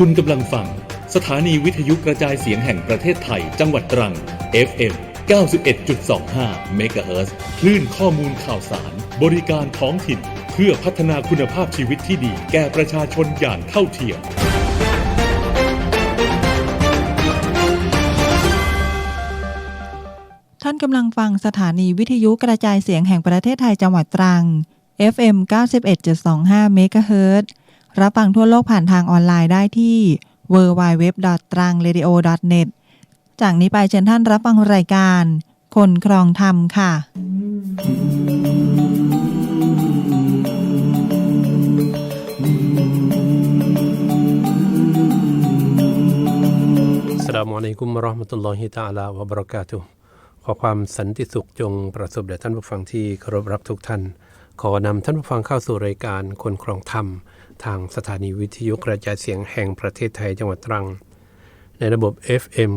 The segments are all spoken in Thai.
คุณกำลังฟัง สถานีวิทยุกระจายเสียงแห่งประเทศไทย จังหวัดตรัง FM 91.25 MHz คลื่นข้อมูลข่าวสาร บริการท้องถิ่น เพื่อพัฒนาคุณภาพชีวิตที่ดี แก่ประชาชนอย่างเท่าเทียม ท่านกำลังฟังสถานีวิทยุกระจายเสียงแห่งประเทศไทยจังหวัดตรัง FM 91.25เมกะเฮิ รับฟังทั่วโลกผ่านทางออนไลน์ได้ที่ www.trangradio.net จากนี้ไปเชิญท่านรับฟังรายการ คนครองธรรมค่ะสลามอะลัยกุมราะห์มะตุลลอฮิตะอาลาวะบรากาตุขอความสันติสุขจงประสบแด่ท่านผู้ฟังที่เคารพรักทุกท่าน ขอนำท่านผู้ฟังเข้าสู่รายการคนครองธรรม ทางสถานีวิทยุกระจายเสียงแห่งประเทศไทยจังหวัดตรัง ในระบบ FM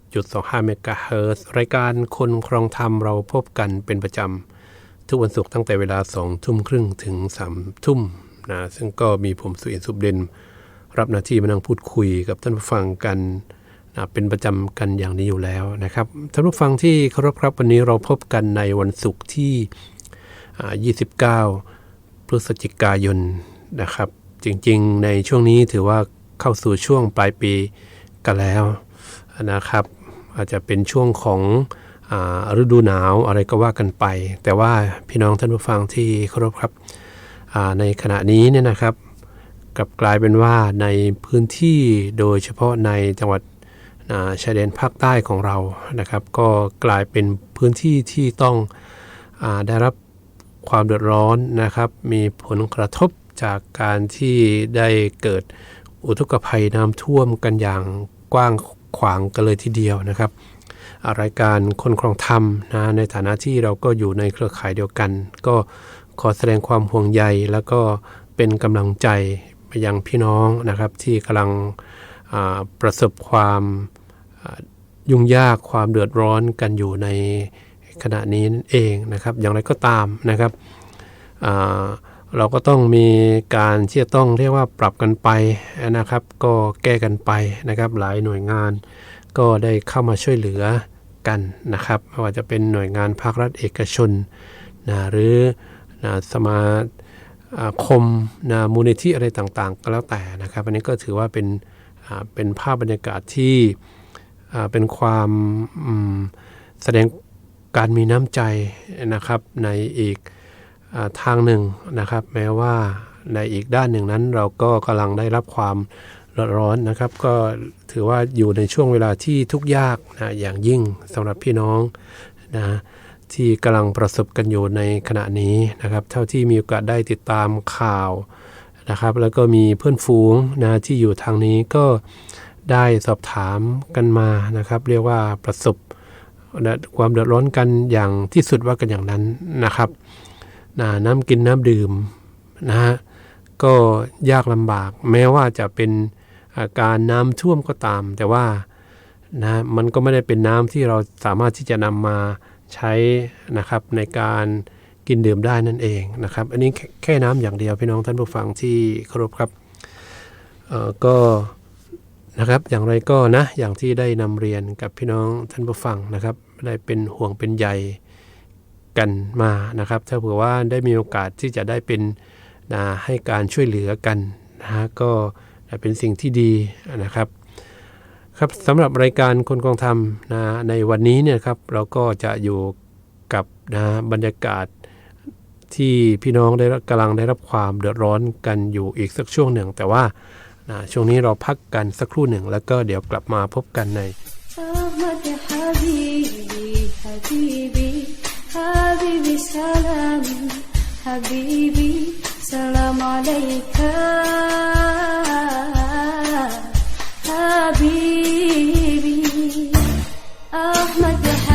91.25เมกะเฮิรตซ์รายการคนครองธรรมเราพบกันเป็นประจำ ทุกวันศุกร์ตั้งแต่เวลา 2 ทุ่มครึ่งถึง 3 ทุ่มนะซึ่งก็มีผมสุเอ็นสุบเดนรับหน้าที่มานั่งพูดคุยกับท่านผู้ฟังกันนะเป็นประจำกันอย่างนี้อยู่แล้วนะครับท่านผู้ฟังที่เคารพครับวันนี้เราพบกันในวันศุกร์ที่อ่า29 พฤศจิกายน นะครับ จริงๆ ในช่วงนี้ถือว่าเข้าสู่ช่วงปลายปีกันแล้วนะครับ อาจจะเป็นช่วงของฤดูหนาวอะไรก็ว่ากันไป แต่ว่าพี่น้องท่านผู้ฟังที่เคารพครับในขณะนี้เนี่ยนะครับกลับกลายเป็นว่าในพื้นที่โดยเฉพาะในจังหวัดาชายแดนภาคใต้ของเรานะครับ ก็กลายเป็นพื้นที่ที่ต้องอได้รับความเดือดร้อนนะครับ มีผลกระทบ จากการที่ได้เกิดอุทกภัยน้ำท่วมกันอย่างกว้างขวางกันเลยทีเดียวนะครับอ่ารายการคนครองธรรมนะในฐานะที่เราก็อยู่ในเครือข่ายเดียวกัน ก็ขอแสดงความห่วงใยแล้วก็เป็นกำลังใจไปยังพี่น้องนะครับที่กำลังประสบความยุ่งยากความเดือดร้อนกันอยู่ในขณะนี้นั่นเองนะครับ อย่างไรก็ตามนะครับ เราก็ต้องมีการที่จะต้องเรียกว่าปรับกันไปนะครับ ก็แก้กันไปนะครับ หลายหน่วยงานก็ได้เข้ามาช่วยเหลือกันนะครับไม่ว่าจะเป็นหน่วยงานภาครัฐเอกชนนะหรือนะสมาคมนะมูลนิธิอะไรต่างๆ ก็แล้วแต่นะครับ อันนี้ก็ถือว่าเป็นเป็นภาพบรรยากาศที่เป็นความมแสดงการมีน้ำใจนะครับในอีก ทางหนึ่งนะครับ แม้ว่าในอีกด้านหนึ่งนั้น เราก็กำลังได้รับความร้อนนะครับ ก็ถือว่าอยู่ในช่วงเวลาที่ทุกยากนะอย่างยิ่งสำหรับพี่น้องนะที่กำลังประสบกันอยู่ในขณะนี้นะครับ เท่าที่มีโอกาสได้ติดตามข่าวนะครับ แล้วก็มีเพื่อนฝูงนะที่อยู่ทางนี้ก็ได้สอบถามกันมานะครับ เรียกว่าประสบความเดือดร้อนกันอย่างที่สุดว่ากันอย่างนั้นนะครับ น้ำกินน้ำดื่มนะฮะก็ยากลำบาก แม้ว่าจะเป็นอาการน้ำท่วมก็ตาม แต่ว่านะมันก็ไม่ได้เป็นน้ำที่เราสามารถที่จะนำมาใช้นะครับในการกินดื่มได้นั่นเองนะครับ อันนี้แค่น้ำอย่างเดียวพี่น้องท่านผู้ฟังที่เคารพครับเอ่อก็นะครับอย่างไรก็นะอย่างที่ได้นำเรียนกับพี่น้องท่านผู้ฟังนะครับ ได้เป็นห่วงเป็นใย กันมานะครับ ถ้าเผื่อว่าได้มีโอกาสที่จะได้เป็นนะให้การช่วยเหลือกันนะก็เป็นสิ่งที่ดีนะครับครับสำหรับรายการคนกองธรรมนะในวันนี้เนี่ยครับเราก็จะอยู่กับนะบรรยากาศที่พี่น้องได้กำลังได้รับความเดือดร้อนกันอยู่อีกสักช่วงหนึ่ง แต่ว่านะช่วงนี้เราพักกันสักครู่หนึ่ง แล้วก็เดี๋ยวกลับมาพบกันใน حبيبي سلام حبيبي سلام عليك. حبيبي أحمد حبيبي.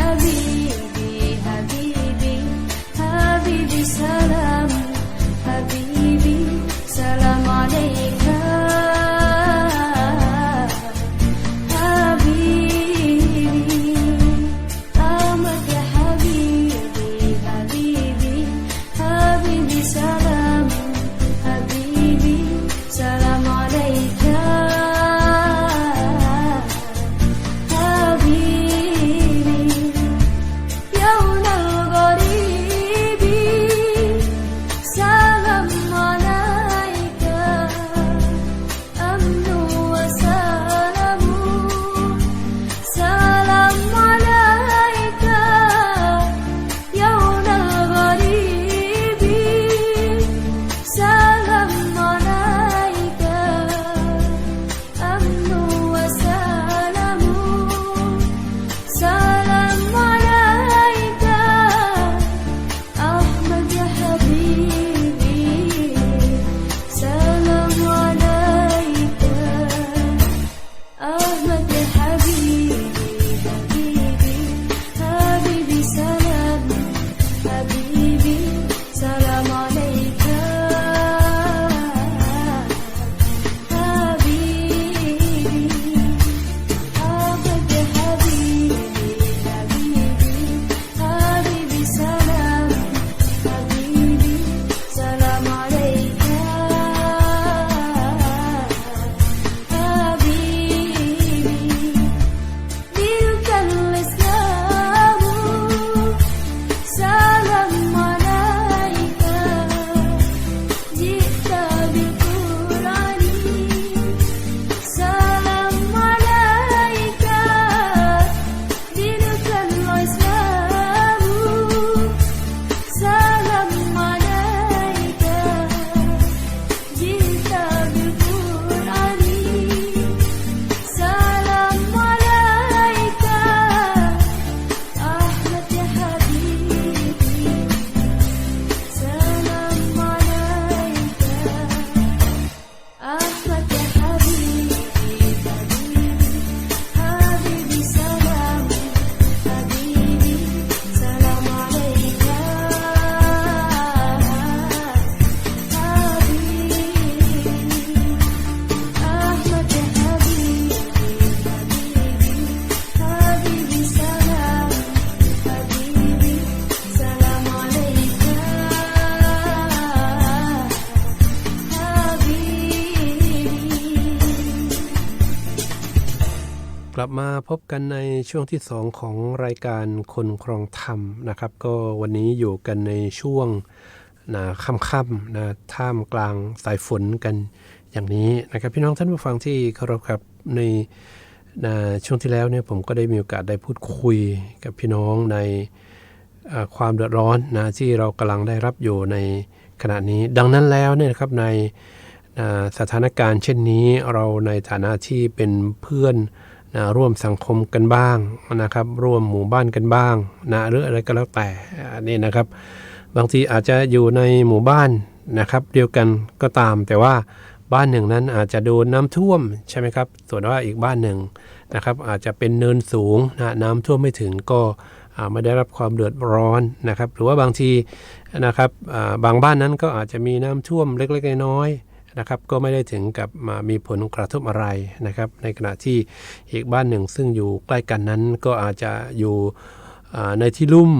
ลับมาพบกันในช่วงที่ 2 ของรายการคนครองธรรมนะครับ ก็วันนี้อยู่กันในช่วงนะค่ำๆนะท่ามกลางสายฝนกันอย่างนี้นะครับ พี่น้องท่านผู้ฟังที่เคารพครับในนะช่วงที่แล้วเนี่ยผมก็ได้มีโอกาสได้พูดคุยกับพี่น้องในความเดือดร้อนนะที่เรากำลังได้รับอยู่ในขณะนี้ ดังนั้นแล้วเนี่ยครับในสถานการณ์เช่นนี้เราในฐานะที่เป็นเพื่อน นะร่วมสังคมกันบ้างนะครับ ร่วมหมู่บ้านกันบ้างนะหรืออะไรก็แล้วแต่นี่นะครับ บางทีอาจจะอยู่ในหมู่บ้านนะครับ เดียวกันก็ตาม แต่ว่าบ้านหนึ่งนั้นอาจจะโดนน้ำท่วมใช่ไหมครับ ส่วนว่าอีกบ้านหนึ่งนะครับ อาจจะเป็นเนินสูงนะน้ำท่วมไม่ถึงก็ไม่ได้รับความเดือดร้อนนะครับ หรือว่าบางทีนะครับบางบ้านนั้นก็อาจจะมีน้ำท่วมเล็กๆน้อยๆ นะครับก็ไม่ได้ถึงกับมามีผลกระทบอะไรนะครับ ในขณะที่อีกบ้านหนึ่งซึ่งอยู่ใกล้กันนั้นก็อาจจะอยู่ในที่ลุ่ม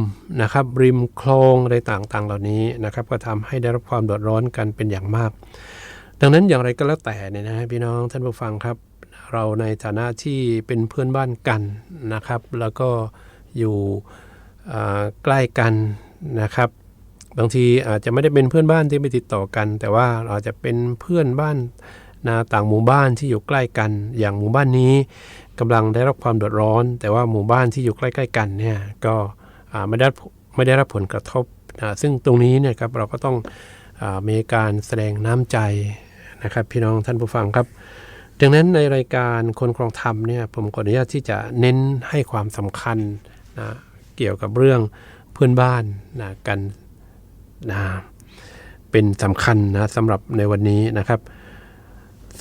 นะครับริมคลองอะไรต่างๆ เหล่านี้นะครับก็ทำให้ได้รับความเดือดร้อนกันเป็นอย่างมาก ดังนั้นอย่างไรก็แล้วแต่เนี่ยนะพี่น้องท่านผู้ฟังครับ เราในฐานะที่เป็นเพื่อนบ้านกันนะครับ แล้วก็อยู่ใกล้กันนะครับ บางทีอาจจะไม่ได้เป็นเพื่อนบ้านที่ไม่ติดต่อกัน แต่ว่าอาจจะเป็นเพื่อนบ้านนาต่างหมู่บ้านที่อยู่ใกล้กัน อย่างหมู่บ้านนี้กำลังได้รับความเดือดร้อน แต่ว่าหมู่บ้านที่อยู่ใกล้ๆกันเนี่ยก็ไม่ได้ไม่ได้รับผลกระทบนะซึ่งตรงนี้เนี่ยครับเราก็ต้องอมีการแสดงน้ำใจนะครับพี่น้องท่านผู้ฟังครับ ดังนั้นในรายการคนครองธรรมเนี่ยผมขออนุญาตที่จะเน้นให้ความสำคัญนะเกี่ยวกับเรื่องเพื่อนบ้านนะกัน นะเป็นสำคัญนะสำหรับในวันนี้นะครับ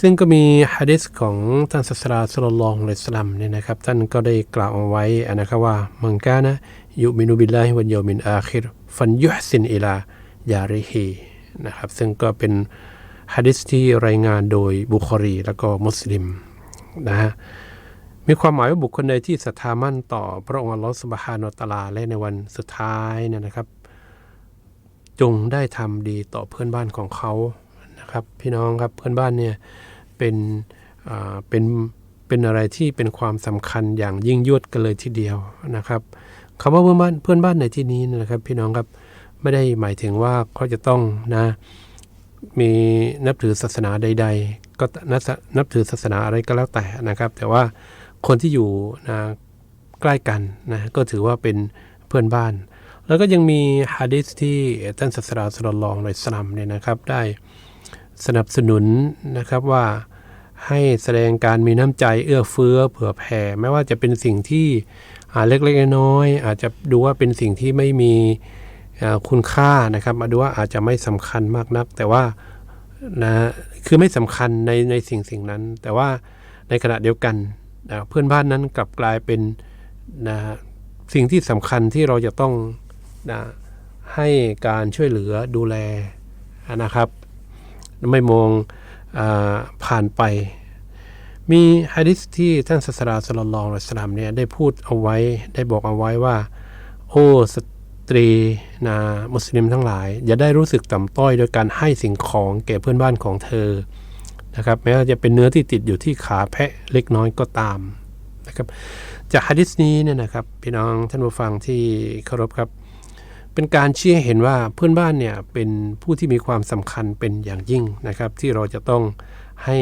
ซึ่งก็มีฮะดิษของท่านศาสดาสุลลัลลอฮุอะลัยฮิวะสัลลัมเนี่ยนะครับ ท่านก็ได้กล่าวเอาไว้นะครับว่ามังกานะยุมินุบิลลาฮิวันโยมินอาคิรฟันยุฮซินอิลายาริฮีนะครับ ซึ่งก็เป็นฮะดิษที่รายงานโดยบุคอรีแล้วก็มุสลิมนะฮะมีความหมายว่าบุคคลใดที่ศรัทธามั่นต่อพระองค์อัลลอฮฺสุบฮานอตลาและในวันสุดท้ายเนี่ยนะครับ จงได้ทำดีต่อเพื่อนบ้านของเขานะครับ พี่น้องครับเพื่อนบ้านเนี่ยเป็นอ่าเป็นเป็นอะไรที่เป็นความสำคัญอย่างยิ่งยวดกันเลยทีเดียวนะครับคำว่าเพื่อนบ้านเพื่อนบ้านในที่นี้นะครับ พี่น้องครับไม่ได้หมายถึงว่าเขาจะต้องนะมีนับถือศาสนาใด ๆ ก็นับนับถือศาสนาอะไรก็แล้วแต่นะครับ แต่ว่าคนที่อยู่นะใกล้กันนะก็ถือว่าเป็นเพื่อนบ้าน แล้วก็ยังมีฮะดิษที่ท่านศาสดาสุลลัลอฮุอะลัยสัลลัมเนี่ยนะครับได้สนับสนุนนะครับว่าให้แสดงการมีน้ำใจเอื้อเฟื้อเผื่อแผ่ไม่ว่าจะเป็นสิ่งที่อ่าเล็กๆน้อยๆอาจจะดูว่าเป็นสิ่งที่ไม่มีคุณค่านะครับมาดูว่าอาจจะไม่สำคัญมากนัก แต่ว่านะคือไม่สำคัญในในสิ่งสิ่งนั้น แต่ว่าในขณะเดียวกันอ่าเพื่อนบ้านนั้นกลับกลายเป็นนะสิ่งที่สำคัญที่เราจะต้อง นะให้การช่วยเหลือดูแลนะครับ ไม่มองอผ่านไป มีฮะดิษที่ท่านศาสดาสุลลอฮุอะลัยฮิสลลัมเนี่ยได้พูดเอาไว้ได้บอกเอาไว้ว่า โอ้สตรีนะมุสลิมทั้งหลาย อย่าได้รู้สึกต่ำต้อยโดยการให้สิ่งของแก่เพื่อนบ้านของเธอนะครับแม้ว่าจะเป็นเนื้อที่ติดอยู่ที่ขาแพะเล็กน้อยก็ตามนะครับจากฮะดิษนี้เนี่ยนะครับพี่น้องท่านผู้ฟังที่เคารพครับ เป็นการชี้ให้เห็นว่าเพื่อนบ้านเนี่ยเป็นผู้ที่มีความสำคัญเป็นอย่างยิ่งนะครับ ที่เราจะต้องให้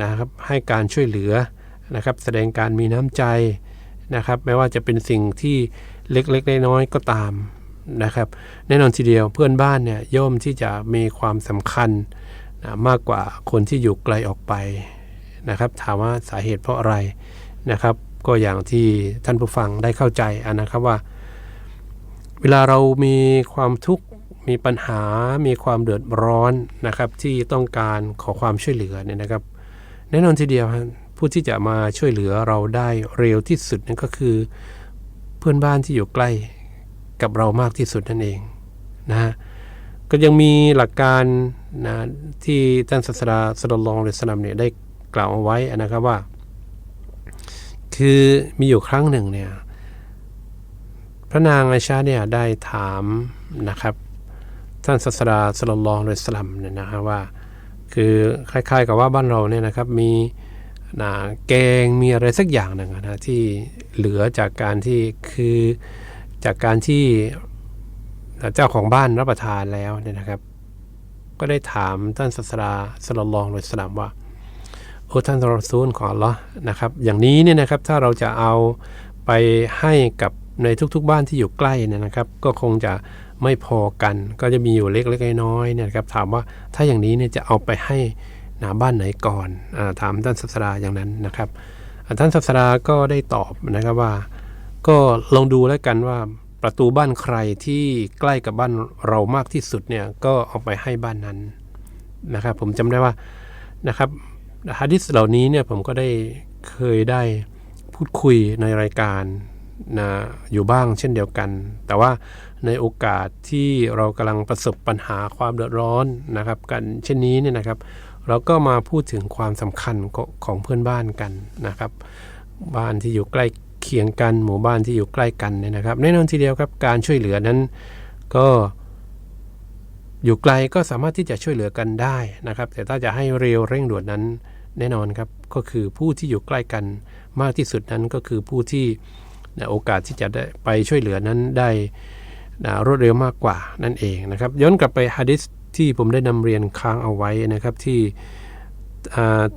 นะครับให้การช่วยเหลือนะครับ แสดงการมีน้ำใจนะครับ ไม่ว่าจะเป็นสิ่งที่เล็กๆน้อยๆก็ตามนะครับ แน่นอนทีเดียวเพื่อนบ้านเนี่ยย่อมที่จะมีความสำคัญนะมากกว่าคนที่อยู่ไกลออกไปนะครับ ถามว่าสาเหตุเพราะอะไรนะครับ ก็อย่างที่ท่านผู้ฟังได้เข้าใจนะครับว่า เวลาเรามีความทุกข์มีปัญหา มีความเดือดร้อนนะครับ ที่ต้องการขอความช่วยเหลือเนี่ยนะครับ แน่นอนทีเดียวผู้ที่จะมาช่วยเหลือเราได้เร็วที่สุดนั่นก็คือ เพื่อนบ้านที่อยู่ใกล้กับเรามากที่สุดนั่นเองนะฮะก็ยังมีหลักการนะที่ท่านศาสดาสดลลองเลยสลัมเนี่ยได้กล่าวเอาไว้นะครับว่า คือมีอยู่ครั้งหนึ่งเนี่ย พระนางไอชาเนี่ยได้ถามนะครับท่านศาสดาสลลลอฮุอะลัยสลัมเนี่ยนะฮะว่า คือคล้ายๆกับว่าบ้านเราเนี่ยนะครับมีนะแกงมีอะไรสักอย่างหนึ่งอะนะที่เหลือจากการที่คือจากการที่เจ้าของบ้านรับประทานแล้วเนี่ยนะครับ ก็ได้ถามท่านศาสดาสลลลองโดยสลามว่าโอ้ท่านรอซูลของอัลลอฮ์นะครับ อย่างนี้เนี่ยนะครับถ้าเราจะเอาไปให้กับ ในทุกๆบ้านที่อยู่ใกล้เนี่ยนะครับ ก็คงจะไม่พอกัน ก็จะมีอยู่เล็กๆน้อยๆเนี่ยนะครับ ถามว่าถ้าอย่างนี้เนี่ยจะเอาไปให้หนาบ้านไหนก่อนอถามท่านศาสดาอย่างนั้นนะครับ ท่านศาสดาก็ได้ตอบนะครับว่า ก็ลองดูแล้วกันว่าประตูบ้านใครที่ใกล้กับบ้านเรามากที่สุดเนี่ยก็เอาไปให้บ้านนั้นนะครับ ผมจำได้ว่านะครับฮะดิษเหล่านี้เนี่ยผมก็ได้เคยได้พูดคุยในรายการ นะอยู่บ้างเช่นเดียวกัน แต่ว่าในโอกาสที่เรากำลังประสบปัญหาความเดือดร้อนนะครับ กันเช่นนี้เนี่ยนะครับ เราก็มาพูดถึงความสำคัญของของเพื่อนบ้านกันนะครับ บ้านที่อยู่ใกล้เคียงกันหมู่บ้านที่อยู่ใกล้กันเนี่ยนะครับแน่นอนทีเดียวครับการช่วยเหลือนั้นก็อยู่ไกลก็สามารถที่จะช่วยเหลือกันได้นะครับ แต่ถ้าจะให้เร็วเร่งด่วนนั้นแน่นอนครับก็คือผู้ที่อยู่ใกล้กันมากที่สุดนั้นก็คือผู้ที่ นะโอกาสที่จะได้ไปช่วยเหลือนั้นได้นะรวดเร็วมากกว่านั่นเองนะครับ ย้อนกลับไปฮะดิษที่ผมได้นำเรียนค้างเอาไว้นะครับที่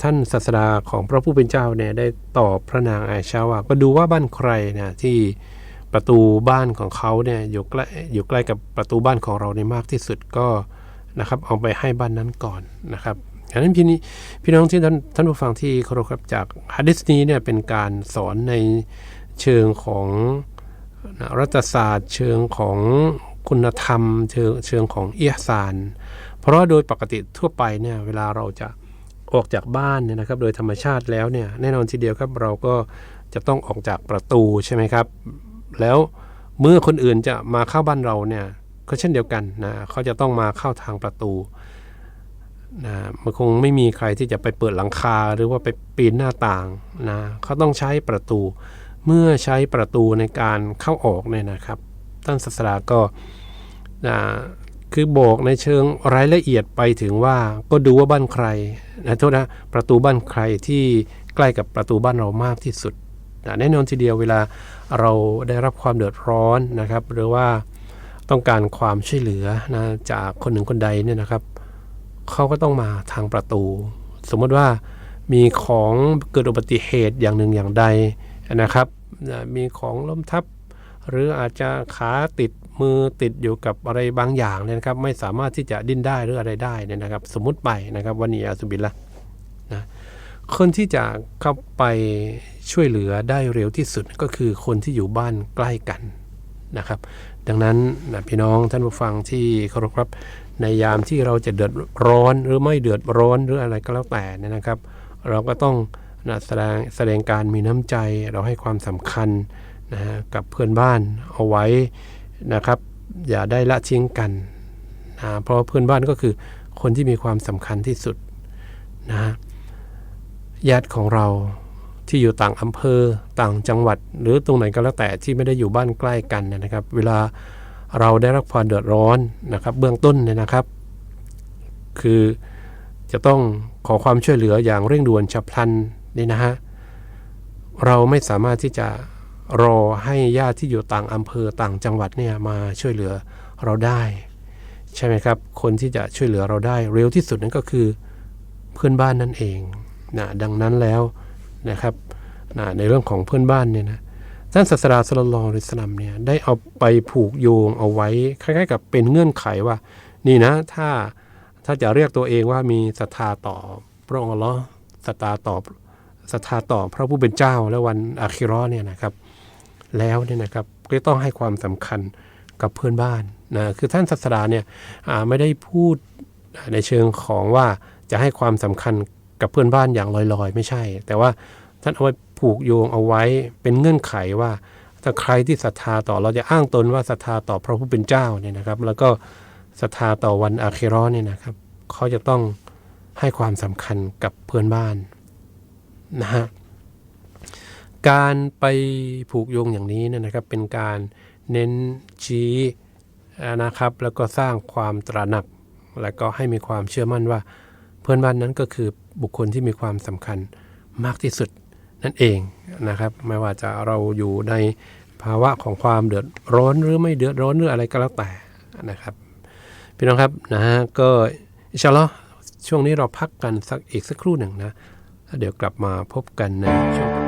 ท่านศาสดาของพระผู้เป็นเจ้าเนี่ยได้ตอบพระนางอาชาว่า ก็ดูว่าบ้านใครนะที่ประตูบ้านของเขาเนี่ยอยู่ใกล้อยู่ใกล้กับประตูบ้านของเราในมากที่สุดก็นะครับเอาไปให้บ้านนั้นก่อนนะครับอันนั้นพี่นี้พี่น้องที่ท่านท่านผู้ฟังที่เคารพครับจากฮะดิษนี้เนี่ยเป็นการสอนใน เชิงของนะรัฐศาสตร์ เชิงของคุณธรรม เชิงเชิงของเอียซาน เพราะโดยปกติทั่วไปเนี่ยเวลาเราจะออกจากบ้านเนี่ยนะครับ โดยธรรมชาติแล้วเนี่ยแน่นอนทีเดียวครับเราก็จะต้องออกจากประตูใช่ไหมครับ แล้วเมื่อคนอื่นจะมาเข้าบ้านเราเนี่ยก็เช่นเดียวกันนะเขาจะต้องมาเข้าทางประตูนะมันคงไม่มีใครที่จะไปเปิดหลังคาหรือว่าไปปีนหน้าต่างนะเขาต้องใช้ประตู เมื่อใช้ประตูในการเข้าออกเนี่ยนะครับ ท่านศาสดาก็นะคือบอกในเชิงรายละเอียดไปถึงว่าก็ดูว่าบ้านใครนะโทษนะประตูบ้านใครที่ใกล้กับประตูบ้านเรามากที่สุดนะแน่นอนทีเดียวเวลาเราได้รับความเดือดร้อนนะครับ หรือว่าต้องการความช่วยเหลือนะจากคนหนึ่งคนใดเนี่ยนะครับเขาก็ต้องมาทางประตู สมมติว่ามีของเกิดอุบัติเหตุอย่างหนึ่งอย่างใด นะครับมีของล้มทับ หรืออาจจะขาติดมือติดอยู่กับอะไรบางอย่างเนี่ยนะครับ ไม่สามารถที่จะดิ้นได้หรืออะไรได้เนี่ยนะครับ สมมติไปนะครับวันนี้อาสุบิลละนะคนที่จะเข้าไปช่วยเหลือได้เร็วที่สุดก็คือคนที่อยู่บ้านใกล้กันนะครับ ดังนั้นนะพี่น้องท่านผู้ฟังที่เคารพครับในยามที่เราจะเดือดร้อนหรือไม่เดือดร้อนหรืออะไรก็แล้วแต่นะครับ เราก็ต้อง นะแสดงแสดงการมีน้ำใจเราให้ความสำคัญนะฮะกับเพื่อนบ้านเอาไว้นะครับ อย่าได้ละทิ้งกันนะเพราะเพื่อนบ้านก็คือคนที่มีความสำคัญที่สุดนะฮะญาติของเราที่อยู่ต่างอำเภอต่างจังหวัด หรือตรงไหนก็แล้วแต่ที่ไม่ได้อยู่บ้านใกล้กันนะครับ เวลาเราได้รับความเดือดร้อนนะครับ เบื้องต้นเนี่ยนะครับ คือจะต้องขอความช่วยเหลืออย่างเร่งด่วนฉับพลัน นี่นะฮะเราไม่สามารถที่จะรอให้ญาติที่อยู่ต่างอำเภอต่างจังหวัดเนี่ยมาช่วยเหลือเราได้ ใช่ไหมครับ คนที่จะช่วยเหลือเราได้เร็วที่สุดนั่นก็คือเพื่อนบ้านนั่นเองนะดังนั้นแล้วนะครับนะในเรื่องของเพื่อนบ้านเนี่ยนะท่านศาสดาสลลลอฮุอะลัยฮิสลามเนี่ยได้เอาไปผูกโยงเอาไว้คล้ายๆ กับเป็นเงื่อนไขว่า นี่นะถ้าถ้าจะเรียกตัวเองว่ามีศรัทธาต่อพระองค์ลเลอศรัทธาต่อ ศรัทธาต่อพระผู้เป็นเจ้าและวันอาคิราะห์เนี่ยนะครับ แล้วเนี่ยนะครับก็ต้องให้ความสำคัญกับเพื่อนบ้านนะคือท่านศาสดาเนี่ยไม่ได้พูดในเชิงของว่าจะให้ความสำคัญกับเพื่อนบ้านอย่างลอยๆ ไม่ใช่ แต่ว่าท่านเอาไว้ผูกโยงเอาไว้เป็นเงื่อนไขว่าถ้าใครที่ศรัทธาต่อเราจะอ้างตนว่าศรัทธาต่อพระผู้เป็นเจ้าเนี่ยนะครับ แล้วก็ศรัทธาต่อวันอาคิราะห์เนี่ยนะครับเขาจะต้องให้ความสำคัญกับเพื่อนบ้าน นะฮะการไปผูกโยงอย่างนี้นะครับ เป็นการเน้นชี้นะครับ แล้วก็สร้างความตระหนัก และก็ให้มีความเชื่อมั่นว่า เพื่อนบ้านนั้นก็คือบุคคลที่มีความสำคัญมากที่สุดนั่นเองนะครับ ไม่ว่าจะเราอยู่ในภาวะของความเดือดร้อนหรือไม่เดือดร้อนหรืออะไรก็แล้วแต่นะครับ พี่น้องครับนะฮะก็อิชาลอช่วงนี้เราพักกันสักอีกสักครู่หนึ่งนะ เดี๋ยวกลับมาพบกันในช่วง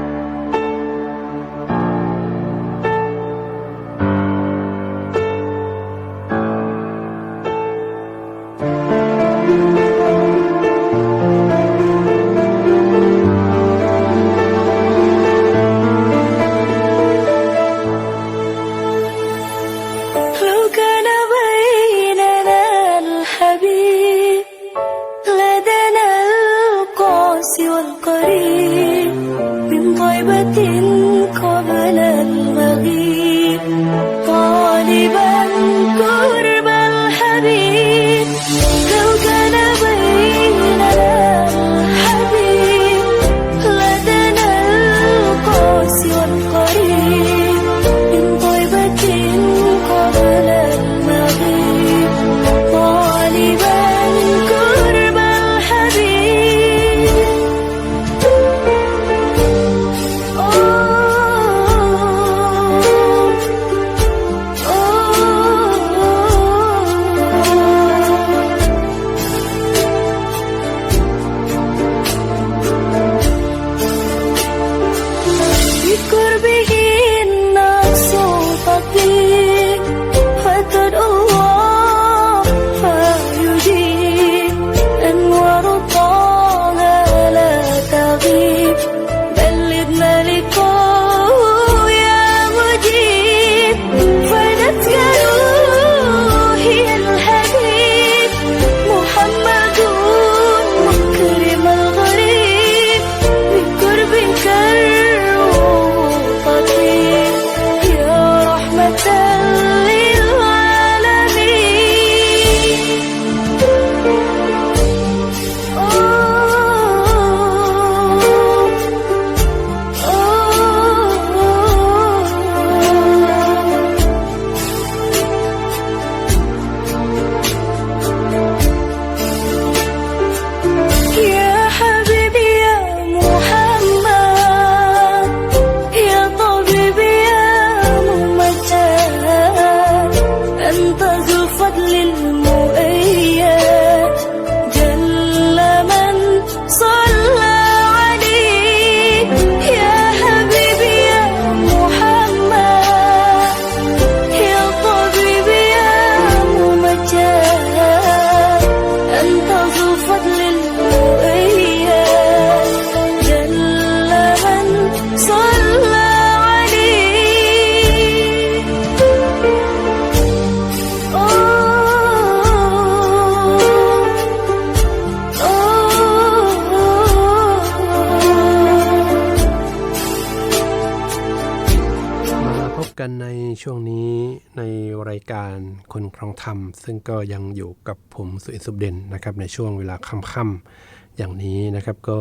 ช่วงนี้ในรายการคนครองธรรม ซึ่งก็ยังอยู่กับผมสุอินทร์สุบเด่นนะครับ ในช่วงเวลาค่ำๆอย่างนี้นะครับก็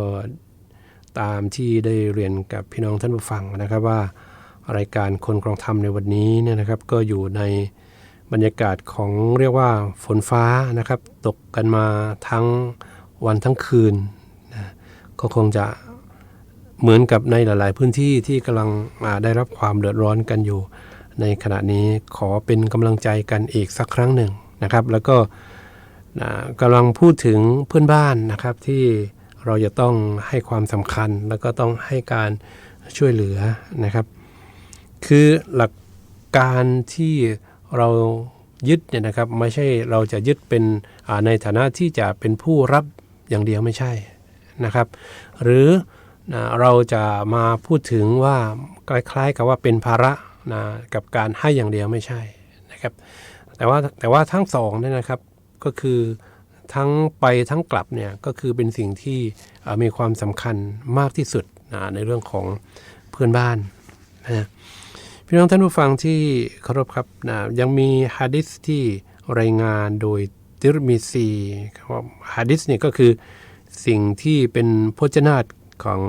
ตามที่ได้เรียนกับพี่น้องท่านผู้ฟังนะครับว่ารายการคนครองธรรมในวันนี้เนี่ยนะครับ ก็อยู่ในบรรยากาศของเรียกว่าฝนฟ้านะครับ ตกกันมาทั้งวันทั้งคืนนะก็คงจะเหมือนกับในหลาย ๆ พื้นที่ที่กำลังได้รับความเดือดร้อนกันอยู่ ในขณะนี้ขอเป็นกำลังใจกันอีกสักครั้งหนึ่งนะครับ แล้วก็กำลังพูดถึงเพื่อนบ้านนะครับที่เราจะต้องให้ความสำคัญแล้วก็ต้องให้การช่วยเหลือนะครับ คือหลักการที่เรายึดเนี่ยนะครับไม่ใช่เราจะยึดเป็นในฐานะที่จะเป็นผู้รับอย่างเดียวไม่ใช่นะครับ หรือเราจะมาพูดถึงว่าคล้ายๆกับว่าเป็นภาระ นะกับการให้อย่างเดียวไม่ใช่นะครับ แต่ว่าแต่ว่าทั้งสองเนี่ยนะครับก็คือทั้งไปทั้งกลับเนี่ยก็คือเป็นสิ่งที่มีความสำคัญมากที่สุดนะในเรื่องของเพื่อนบ้านนะพี่น้องท่านผู้ฟังที่เคารพครับนะยังมีฮะดิษที่รายงานโดยติรมิซีว่าฮะดิษเนี่ยก็คือสิ่งที่เป็นพจนาตของ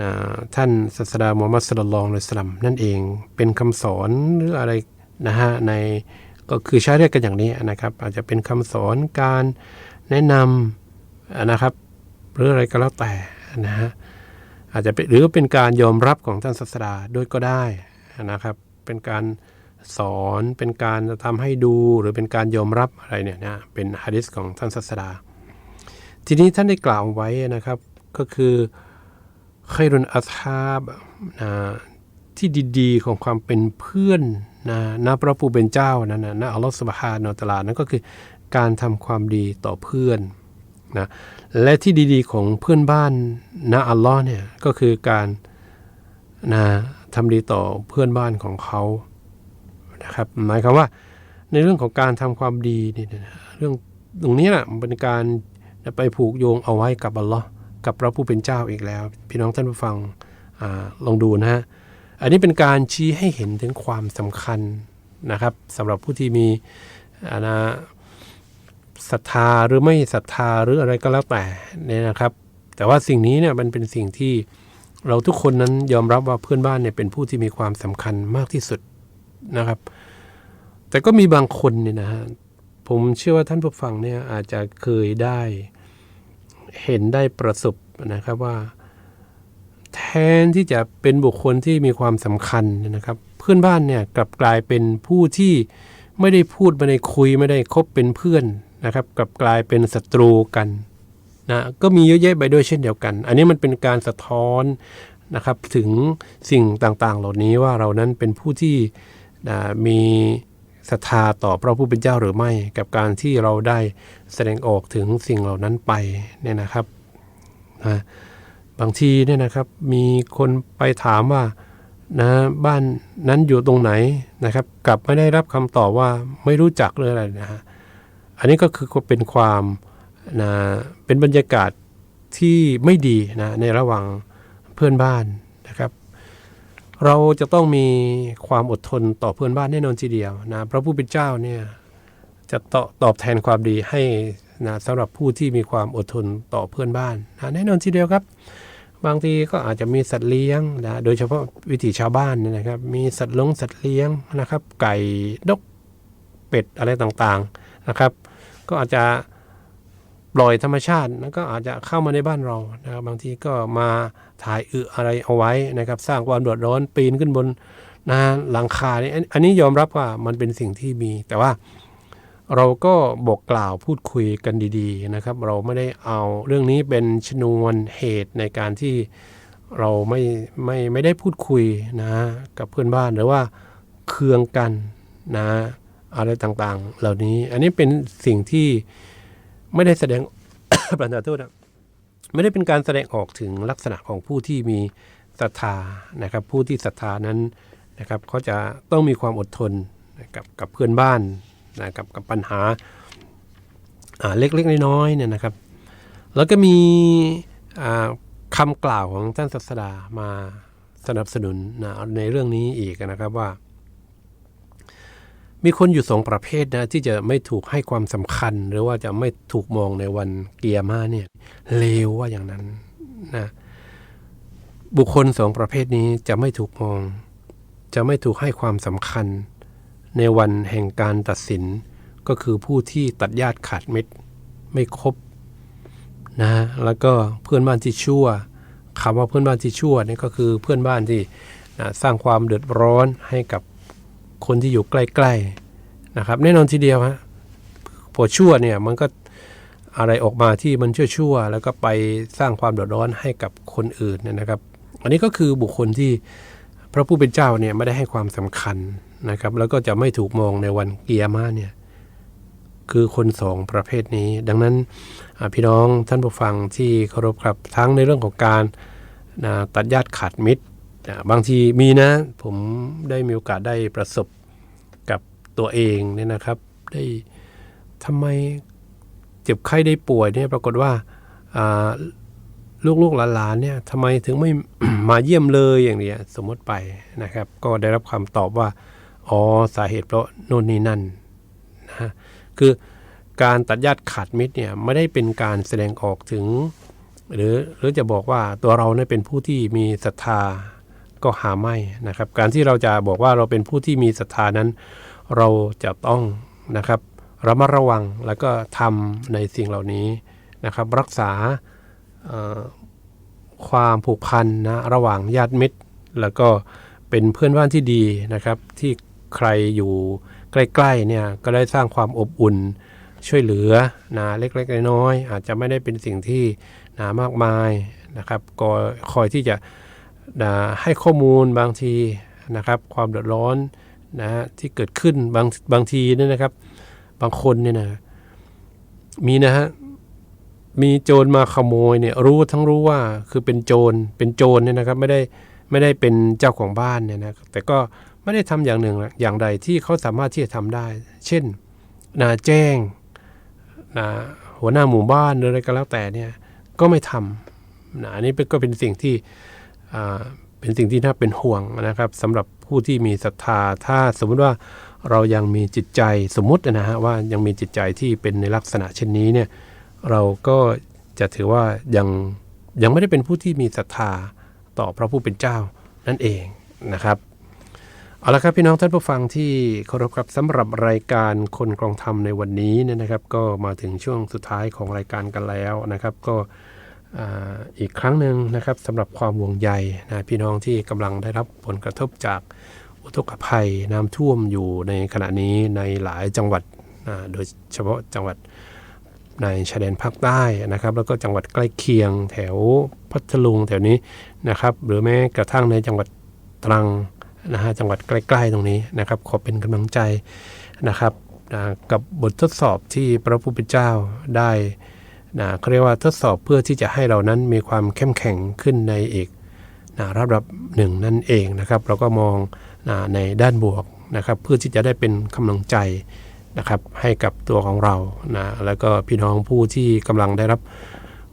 นะท่านศาสดามูฮัมมัดสุลลัลลอฮุอะลัยสลัมนั่นเองเป็นคำสอนหรืออะไรนะฮะในก็คือใช้เรียกกันอย่างนี้นะครับ อาจจะเป็นคำสอนการแนะนำนะครับ หรืออะไรก็แล้วแต่นะฮะอาจจะเป็นหรือเป็นการยอมรับของท่านศาสดาด้วยก็ได้นะครับ เป็นการสอนเป็นการทำให้ดูหรือเป็นการยอมรับอะไรเนี่ยนะเป็นฮะดิษของท่านศาสดา ทีนี้ท่านได้กล่าวไว้นะครับก็คือ ไครุนอัซฮาบนะที่ดีๆ ของความเป็นเพื่อนนะนะพระผู้เป็นเจ้านั้นนะนะอัลลอฮฺสุบฮานอัลตะอาลานั่นก็คือการทำความดีต่อเพื่อนนะและที่ดีๆของเพื่อนบ้านนะอัลลอฮ์เนี่ยก็คือการนะทำดีต่อเพื่อนบ้านของเขานะครับหมายความว่าในเรื่องของการทำความดีเนี่ยเรื่องตรงนี้นะมันเป็นการไปผูกโยงเอาไว้กับอัลลอฮ์ กับพระผู้เป็นเจ้าอีกแล้ว พี่น้องท่านผู้ฟังอลองดูนะฮะอันนี้เป็นการชี้ให้เห็นถึงความสำคัญนะครับสำหรับผู้ที่มีนะศรัทธาหรือไม่ศรัทธาหรืออะไรก็แล้วแต่เนี่ยนะครับ แต่ว่าสิ่งนี้เนี่ยมันเป็นสิ่งที่เราทุกคนนั้นยอมรับว่าเพื่อนบ้านเนี่ยเป็นผู้ที่มีความสำคัญมากที่สุดนะครับ แต่ก็มีบางคนเนี่ยนะฮะผมเชื่อว่าท่านผู้ฟังเนี่ยอาจจะเคยได้ เห็นได้ประสบนะครับว่า แทนที่จะเป็นบุคคลที่มีความสำคัญนะครับ เพื่อนบ้านเนี่ยกลับกลายเป็นผู้ที่ไม่ได้พูดไม่ได้คุยไม่ได้คบเป็นเพื่อนนะครับกลับกลายเป็นศัตรูกันนะก็มีเยอะแยะไปด้วยเช่นเดียวกัน อันนี้มันเป็นการสะท้อนนะครับถึงสิ่งต่างๆ เหล่านี้ว่าเรานั้นเป็นผู้ที่มี ศรัทธาต่อพระผู้เป็นเจ้าหรือไม่ กับการที่เราได้แสดงออกถึงสิ่งเหล่านั้นไปเนี่ยนะครับนะบางทีเนี่ยนะครับมีคนไปถามว่านะบ้านนั้นอยู่ตรงไหนนะครับ กลับไม่ได้รับคำตอบว่าไม่รู้จักเลยอะไรนะฮะอันนี้ก็คือเป็นความนะเป็นบรรยากาศที่ไม่ดีนะในระหว่างเพื่อนบ้านนะครับ เราจะต้องมีความอดทนต่อเพื่อนบ้านแน่นอนทีเดียวนะพระผู้เป็นเจ้าเนี่ยจะตอบตอบแทนความดีให้นะสำหรับผู้ที่มีความอดทนต่อเพื่อนบ้านนะแน่นอนทีเดียวครับ บางทีก็อาจจะมีสัตว์เลี้ยงนะโดยเฉพาะวิถีชาวบ้านเนี่ยนะครับ มีสัตว์ลงสัตว์เลี้ยงนะครับ ไก่นกเป็ดอะไรต่างๆนะครับ ก็อาจจะ ปล่อยธรรมชาติแล้วก็อาจจะเข้ามาในบ้านเรานะครับบางทีก็มาถ่ายอึอะไรเอาไว้นะครับ สร้างความเดือดร้อนปีนขึ้นบนนะหลังคานี่อันอันนี้ยอมรับว่ามันเป็นสิ่งที่มี แต่ว่าเราก็บอกกล่าวพูดคุยกันดีๆนะครับ เราไม่ได้เอาเรื่องนี้เป็นชนวนเหตุในการที่เราไม่ไม่ไม่ได้พูดคุยนะกับเพื่อนบ้านหรือว่าเคืองกันนะอะไรต่างๆ เหล่านี้ อันนี้เป็นสิ่งที่ ไม่ได้แสดง ประธานโทษนะไม่ได้เป็นการแสดงออกถึงลักษณะของผู้ที่มีศรัทธานะครับ ผู้ที่ศรัทธานั้นนะครับเขาจะต้องมีความอดทนกับกับเพื่อนบ้านนะกับกับปัญหาเล็กๆน้อยๆเนี่ยนะครับ แล้วก็มีอ่าคำกล่าวของท่านศาสดามาสนับสนุนนะในเรื่องนี้อีกนะครับว่า มีคนอยู่สองประเภทนะ ที่จะไม่ถูกให้ความสำคัญ หรือว่าจะไม่ถูกมองในวันเกียร์มาเนี่ยเลวว่าอย่างนั้นนะบุคคลสองประเภทนี้จะไม่ถูกมอง จะไม่ถูกให้ความสำคัญ ในวันแห่งการตัดสินก็คือผู้ที่ตัดญาติขาดเม็ดไม่ครบนะแล้วก็เพื่อนบ้านที่ชั่วคำว่าเพื่อนบ้านที่ชั่วนี่ก็คือเพื่อนบ้านที่นะสร้างความเดือดร้อนให้กับ คนที่อยู่ใกล้ๆนะครับแน่นอนทีเดียวฮะพอชั่วเนี่ยมันก็อะไรออกมาที่มันชั่วๆแล้วก็ไปสร้างความเดือดร้อนให้กับคนอื่นนะครับ อันนี้ก็คือบุคคลที่พระผู้เป็นเจ้าเนี่ยไม่ได้ให้ความสำคัญนะครับ แล้วก็จะไม่ถูกมองในวันเกียร์มาเนี่ยคือคนสองประเภทนี้ ดังนั้นพี่น้องท่านผู้ฟังที่เคารพครับทั้งในเรื่องของการนะตัดญาติขาดมิตร บางทีมีนะ ผมได้มีโอกาสได้ประสบกับตัวเองเนี่ยนะครับ ได้ทำไมเจ็บไข้ได้ป่วยเนี่ยปรากฏว่าลูกๆหลานๆเนี่ยทำไมถึงไม่มาเยี่ยมเลยอย่างเนี้ยสมมติไปนะครับ ก็ได้รับคำตอบว่าอ๋อสาเหตุเพราะโน่นนี่นั่นนะฮะคือการตัดญาติขาดมิตรเนี่ยไม่ได้เป็นการแสดงออกถึง หรือหรือจะบอกว่าตัวเราเนี่ยเป็นผู้ที่มีศรัทธา ก็หาไม่นะครับ การที่เราจะบอกว่าเราเป็นผู้ที่มีศรัทธานั้น เราจะต้องนะครับระมัดระวังแล้วก็ทำในสิ่งเหล่านี้นะครับ รักษาความผูกพันนะระหว่างญาติมิตร แล้วก็เป็นเพื่อนบ้านที่ดีนะครับ ที่ใครอยู่ใกล้ๆเนี่ยก็ได้สร้างความอบอุ่นช่วยเหลือนะเล็กๆน้อยๆอาจจะไม่ได้เป็นสิ่งที่นะมากมายนะครับก็คอยที่จะ ให้ข้อมูลบางทีนะครับ ความเดือดร้อนนะที่เกิดขึ้นบางบางทีเนี่ยนะครับ บางคนเนี่ยนะมีนะฮะมีโจรมาขโมยเนี่ยรู้ทั้งรู้ว่าคือเป็นโจรเป็นโจรเนี่ยนะครับ ไม่ได้ไม่ได้เป็นเจ้าของบ้านเนี่ยนะแต่ก็ไม่ได้ทำอย่างหนึ่งอย่างใดที่เขาสามารถที่จะทำได้ เช่นนะแจ้งนะหัวหน้าหมู่บ้านหรืออะไรก็แล้วแต่เนี่ยก็ไม่ทำนะอันนี้ก็เป็นสิ่งที่ เป็นสิ่งที่น่าเป็นห่วงนะครับสำหรับผู้ที่มีศรัทธา ถ้าสมมติว่าเรายังมีจิตใจสมมตินะฮะว่ายังมีจิตใจที่เป็นในลักษณะเช่นนี้เนี่ยเราก็จะถือว่ายังยังไม่ได้เป็นผู้ที่มีศรัทธาต่อพระผู้เป็นเจ้านั่นเองนะครับเอาละครับพี่น้องท่านผู้ฟังที่เคารพครับสำหรับรายการคนกรองธรรมในวันนี้เนี่ยนะครับ ก็มาถึงช่วงสุดท้ายของรายการกันแล้วนะครับ ก็ อีกครั้งหนึ่งนะครับสำหรับความห่วงใยนะพี่น้องที่กำลังได้รับผลกระทบจากอุทกภัยน้ำท่วมอยู่ในขณะนี้ในหลายจังหวัดนะโดยเฉพาะจังหวัดในชายแดนภาคใต้นะครับ แล้วก็จังหวัดใกล้เคียงแถวพัทลุงแถวนี้นะครับ หรือแม้กระทั่งในจังหวัดตรังนะฮะจังหวัดใกล้ ๆ ตรงนี้นะครับ ขอเป็นกำลังใจนะครับนะกับบททดสอบที่พระผู้เป็นเจ้าได้ นะเขาเรียกว่าทดสอบเพื่อที่จะให้เรานั้นมีความเข้มแข็งขึ้นในอีกนะระดับหนึ่งนั่นเองนะครับ เราก็มองนะในด้านบวกนะครับ เพื่อที่จะได้เป็นกำลังใจนะครับ ให้กับตัวของเรานะแล้วก็พี่น้องผู้ที่กำลังได้รับ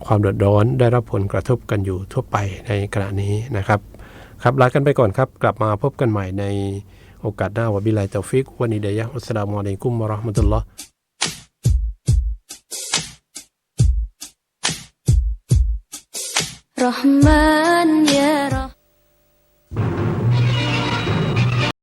ความเดือดร้อนได้รับผลกระทบกันอยู่ทั่วไปในขณะนี้นะครับ ครับลากันไปก่อนครับ กลับมาพบกันใหม่ในโอกาสหน้าวะบิลลาฮิตอฟิกวันนี้เดียะห์อัสสลามุอะลัยกุมวะราะห์มะตุลลอฮ์ رحمن يا رحمن